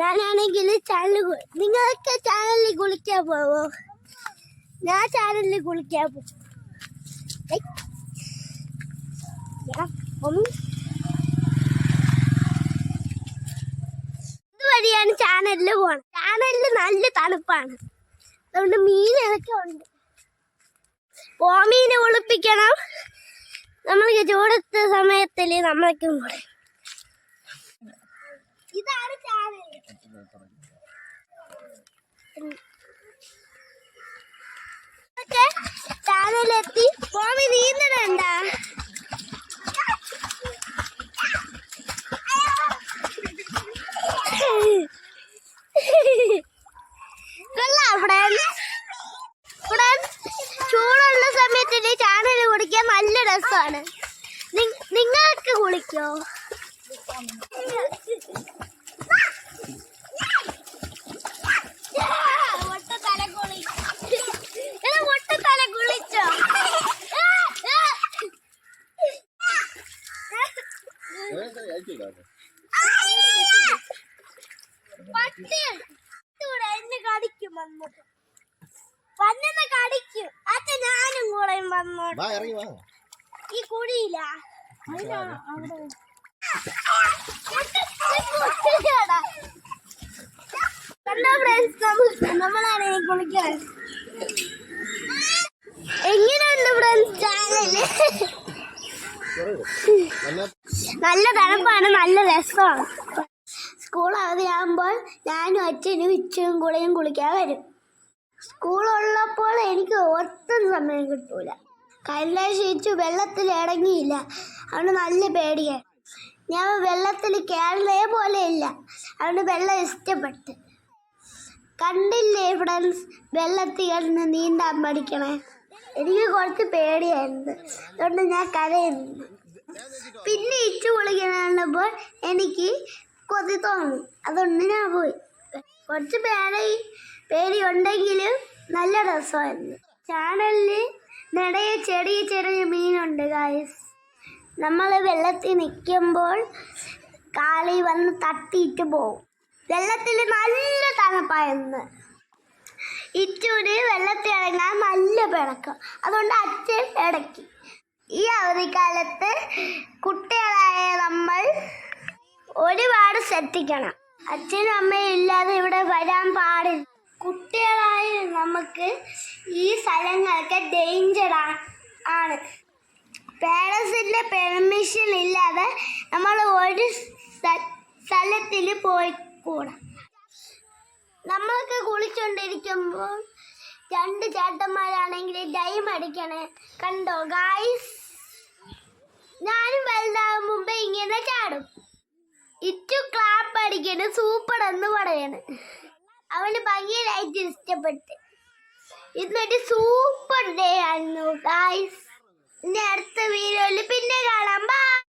ഞാനാണെങ്കിൽ ചാനൽ നിങ്ങളൊക്കെ ചാനലിൽ കുളിക്കാൻ പോവോ? ഞാൻ ചാനലിൽ കുളിക്കാൻ ഒന്ന് ഇതുവഴിയാണ് ചാനലിൽ പോകണം ചാനലിൽ നല്ല തണുപ്പാണ്. അതുകൊണ്ട് മീനൊക്കെ ഉണ്ട്. ഓമീനെ ഒളിപ്പിക്കണം. നമ്മൾക്ക് ചൂടത്തെ സമയത്തിൽ നമ്മളൊക്കെ കൂടെ ഇതാണ് ചാനൽ ചാനലെത്തി. ഫ്രണ്ട്സ് ഫ്രണ്ട്സ് ചൂടുള്ള സമയത്ത് ചാനൽ കുടിക്കാൻ നല്ല രസമാണ്. നിങ്ങൾക്ക് കുളിക്കോ? ഞാനും കൂടെ ഈ നമ്മളാണ് എങ്ങനെയുണ്ട് ഫ്രണ്ട്സ് ചാനൽ നല്ല തണുപ്പാണ് നല്ല രസമാണ്. സ്കൂൾ അവധിയാകുമ്പോൾ ഞാനും അച്ഛനും ഇച്ചയും കൂടെയും കുളിക്കാൻ വരും. സ്കൂൾ ഉള്ളപ്പോൾ എനിക്ക് ഒട്ടും സമയം കിട്ടൂല. കൈലാശിച്ചു വെള്ളത്തിൽ ഇടങ്ങിയില്ല അവന് നല്ല പേടിയാണ് ഞാൻ വെള്ളത്തിൽ കയറുന്നേ പോലെ ഇല്ല. അവന് വെള്ളം ഇഷ്ടപ്പെട്ട്. കണ്ടില്ലേ ഫ്രണ്ട്സ് വെള്ളത്തിൽ കിടന്ന് നീന്താൻ പഠിക്കണേ? എനിക്ക് കുറച്ച് പേടിയായിരുന്നു. അതുകൊണ്ട് ഞാൻ കരയുന്നു. പിന്നെ ഇച്ചു കുളിക്കുന്ന എനിക്ക് കൊതി തോന്നി. അതുകൊണ്ട് ഞാൻ പോയി. കുറച്ച് പേടി ഉണ്ടെങ്കിലും നല്ല രസമായിരുന്നു. ചാനലിൽ നിറയെ ചെറിയ ചെറിയ മീനുണ്ട് ഗായസ് നമ്മൾ വെള്ളത്തിൽ നിൽക്കുമ്പോൾ കാളി വന്ന് തട്ടിയിട്ട് പോകും. വെള്ളത്തിൽ നല്ല തണുപ്പായിരുന്നു. ഇച്ചൂര് വെള്ളത്തിൽ ഇറങ്ങാൻ നല്ല പിണക്കം. അതുകൊണ്ട് അച്ഛൻ ഇടയ്ക്ക് ഈ അവധിക്കാലത്ത് കുട്ടികളായ നമ്മൾ ഒരുപാട് ശ്രദ്ധിക്കണം. അച്ഛനും അമ്മയും ഇല്ലാതെ ഇവിടെ വരാൻ പാടില്ല. കുട്ടികളായ നമുക്ക് ഈ സ്ഥലങ്ങളൊക്കെ ഡേഞ്ചർ ആണ്. പേരൻസിന്റെ പെർമിഷൻ ഇല്ലാതെ നമ്മൾ ഒരു സ്ഥലത്തിൽ പോയി നമ്മൾക്ക് കുളിച്ചുകൊണ്ടിരിക്കുമ്പോൾ രണ്ട് ചേട്ടന്മാരാണെങ്കിൽ ഡൈം അടിക്കണേ. കണ്ടോ ഗായ്സ് ഞാനും വലുതാകും മുമ്പേ ഇങ്ങനെ ചാടും. ഇറ്റു ക്ലാപ്പ് അടിക്കണ് സൂപ്പർ എന്ന് പറയണ്. അവന് ഭയങ്കരമായിട്ട് ഇഷ്ടപ്പെട്ട്. ഇന്നൊരു സൂപ്പർ ഡേ ആയിരുന്നു ഗായ്സ് ഇനി അടുത്ത വീഡിയോയിൽ പിന്നെ കാണാം. ബൈ